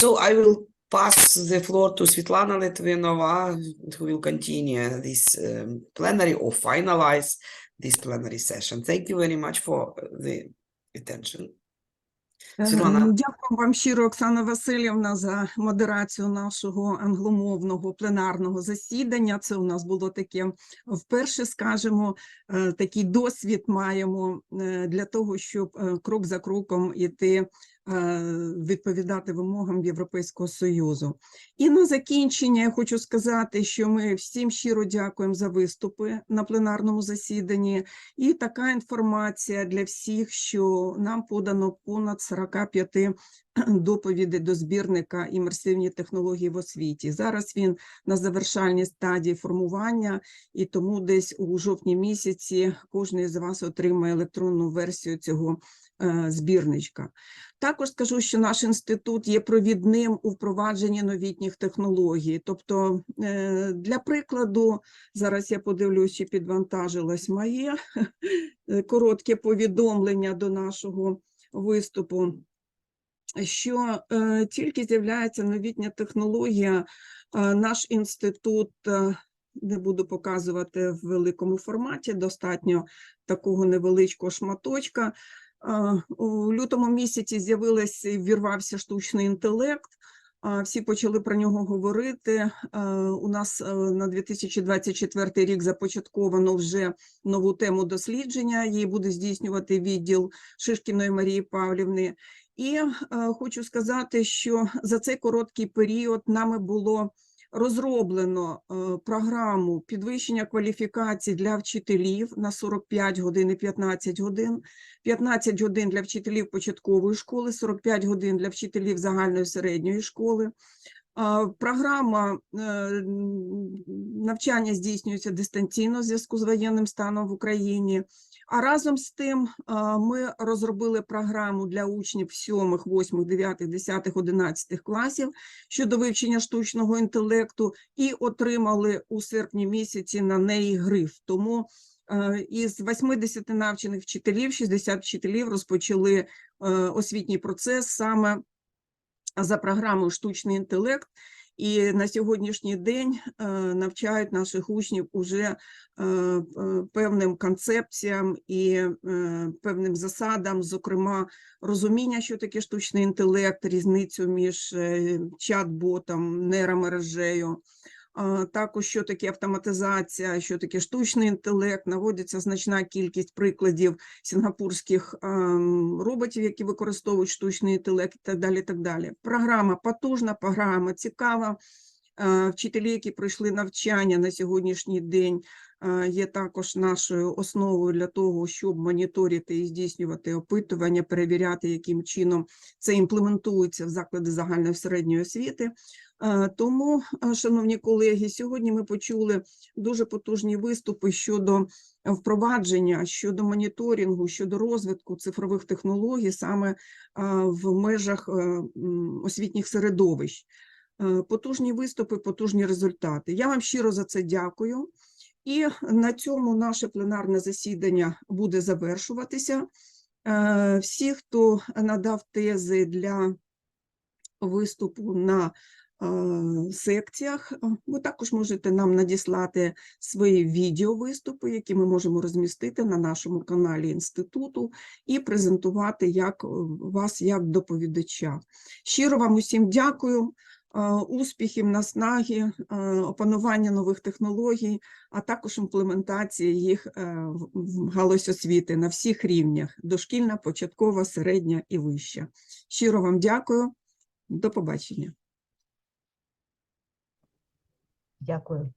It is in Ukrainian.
So I will pass the floor to Svetlana Litvinova, who will continue this um, plenary or finalize this plenary session. Thank you very much for the attention. Е, Світлана. Дякую вам щиро, Оксана Васильівна, за модерацію нашого англомовного пленарного засідання. Це у нас було таке вперше, скажімо, е, такий досвід маємо е, для того, щоб крок за кроком іти відповідати вимогам Європейського Союзу. І на закінчення я хочу сказати, що ми всім щиро дякуємо за виступи на пленарному засіданні. І така інформація для всіх, що нам подано понад 45 доповідей до збірника імерсивні технології в освіті. Зараз він на завершальній стадії формування, і тому десь у жовтні місяці кожен з вас отримає електронну версію цього е, збірничка. Також скажу, що наш інститут є провідним у впровадженні новітніх технологій. Тобто, е, для прикладу, зараз я подивлюсь, чи підвантажилось моє е, коротке повідомлення до нашого виступу, що е, тільки з'являється новітня технологія, е, наш інститут. е, Не буду показувати в великому форматі, достатньо такого невеличкого шматочка. У лютому місяці з'явилася і ввірвався штучний інтелект. Всі почали про нього говорити. У нас е, на 2024 рік започатковано вже нову тему дослідження. Її буде здійснювати відділ Шишкіної Марії Павлівни. І е, хочу сказати, що за цей короткий період нами було розроблено е, програму підвищення кваліфікацій для вчителів на 45 годин і 15 годин, 15 годин для вчителів початкової школи, 45 годин для вчителів загальної середньої школи. Програма е, навчання здійснюється дистанційно в зв'язку з воєнним станом в Україні. А разом з тим ми розробили програму для учнів 7, 8, 9, 10, 11 класів щодо вивчення штучного інтелекту і отримали у серпні місяці на неї гриф. Тому е, із 80 навчених вчителів, 60 вчителів розпочали е, освітній процес саме за програмою штучний інтелект. І на сьогоднішній день е, навчають наших учнів уже е, певним концепціям і е, певним засадам, зокрема, розуміння, що таке штучний інтелект, різницю між чат-ботом, нейромережею, також що таке автоматизація, що таке штучний інтелект. Наводиться значна кількість прикладів сінгапурських роботів, які використовують штучний інтелект, і так далі. так далі. Програма потужна, програма цікава. Вчителі, які пройшли навчання на сьогоднішній день, є також нашою основою для того, щоб моніторити і здійснювати опитування, перевіряти, яким чином це імплементується в заклади загальної середньої освіти. Тому, шановні колеги, сьогодні ми почули дуже потужні виступи щодо впровадження, щодо моніторингу, щодо розвитку цифрових технологій саме в межах е, освітніх середовищ. Е, Потужні виступи, потужні результати. Я вам щиро за це дякую. І на цьому наше пленарне засідання буде завершуватися. Е, Всі, хто надав тези для виступу на е, секціях, е, ви також можете нам надіслати свої відеовиступи, які ми можемо розмістити на нашому каналі інституту і презентувати як вас як доповідача. Щиро вам усім дякую. Е, Успіхів, наснаги, е, опанування нових технологій, а також імплементації їх е, в- в галузь освіти на всіх рівнях: дошкільна, початкова, середня і вища. Щиро вам дякую. До побачення. Дякую.